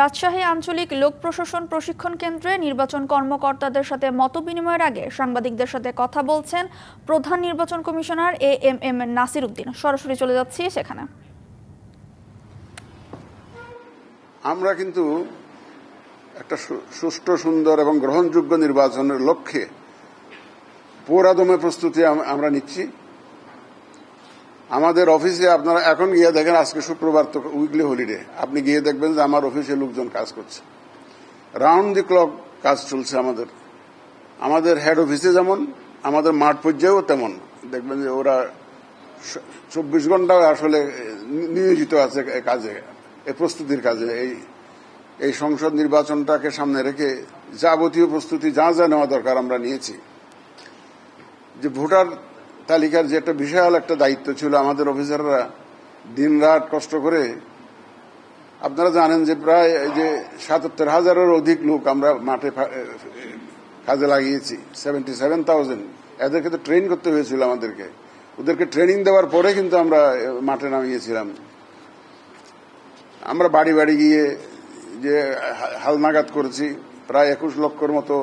রাজশাহী আঞ্চলিক লোক প্রশাসন প্রশিক্ষণ কেন্দ্রে নির্বাচন কর্মকর্তাদের সাথে মতবিনিময়ের আগে সাংবাদিকদের সাথে কথা বলছেন প্রধান নির্বাচন commissioner A M M Nasir Uddin সরাসরি চলে যাচ্ছি সেখানে। আমরা কিন্তু একটা সুষ্ঠু, সুন্দর এবং গ্রহণযোগ্য নির্বাচনের লক্ষ্যে পুরাদমে প্রস্তুতি আমরা নিচ্ছি। আমাদের অফিসে আপনারা এখন গিয়ে দেখেন আজকে শুক্রবার তো উইকলি হলিডে। আপনি গিয়ে দেখবেন যে আমার অফিসে লোকজন কাজ করছে। রাউন্ড দি ক্লক কাজ চলছে আমাদের। আমাদের হেড অফিসে যেমন, আমাদের মাঠ পর্যায়েও তেমন। দেখবেন যে ওরা চব্বিশ ঘণ্টা আসলে নিয়োজিত আছে কাজে এই প্রস্তুতির কাজে। এই এই সংসদ নির্বাচনটাকে সামনে রেখে যাবতীয় প্রস্তুতি যা যা নেওয়া দরকার আমরা নিয়েছি। যে ভোটার তালিকার যে একটা বিশাল একটা দায়িত্ব ছিল আমাদের অফিসাররা দিনরাত কষ্ট করে, আপনারা জানেন যে প্রায় যে সাতাত্তর হাজারের অধিক লোক আমরা মাঠে কাজে লাগিয়েছি সেভেন্টি সেভেন থাউজেন্ড এদেরকে তো ট্রেন করতে হয়েছিল আমাদেরকে। ওদেরকে ট্রেনিং দেওয়ার পরে কিন্তু আমরা মাঠে নামিয়েছিলাম। আমরা বাড়ি বাড়ি গিয়ে যে হালনাগাদ করেছি, প্রায় একুশ লক্ষর মতো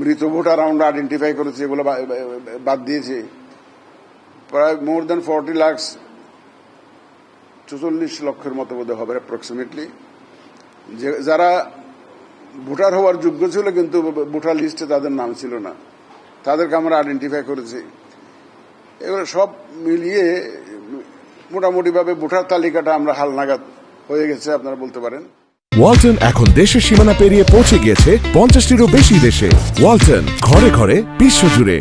মৃত ভোটার আমরা আইডেন্টিফাই করেছি, এগুলো বাদ দিয়েছি। প্রায় মোর দেন ফর্টি লাখস চৌচল্লিশ লক্ষের মতো বোধ হবে অ্যাপ্রক্সিমেটলি যারা ভোটার হওয়ার যোগ্য ছিল কিন্তু ভোটার লিস্টে তাদের নাম ছিল না। তাদেরকে আমরা আইডেন্টিফাই করেছি। এগুলো সব মিলিয়ে মোটামুটিভাবে ভোটার তালিকাটা আমরা হালনাগাদ হয়ে গেছে, আপনারা বলতে পারেন। ওয়ালটন এখন দেশের সীমানা পেরিয়ে পৌঁছে গিয়েছে পঞ্চাশটিরও বেশি দেশে। ওয়ালটন, ঘরে ঘরে বিশ্বজুড়ে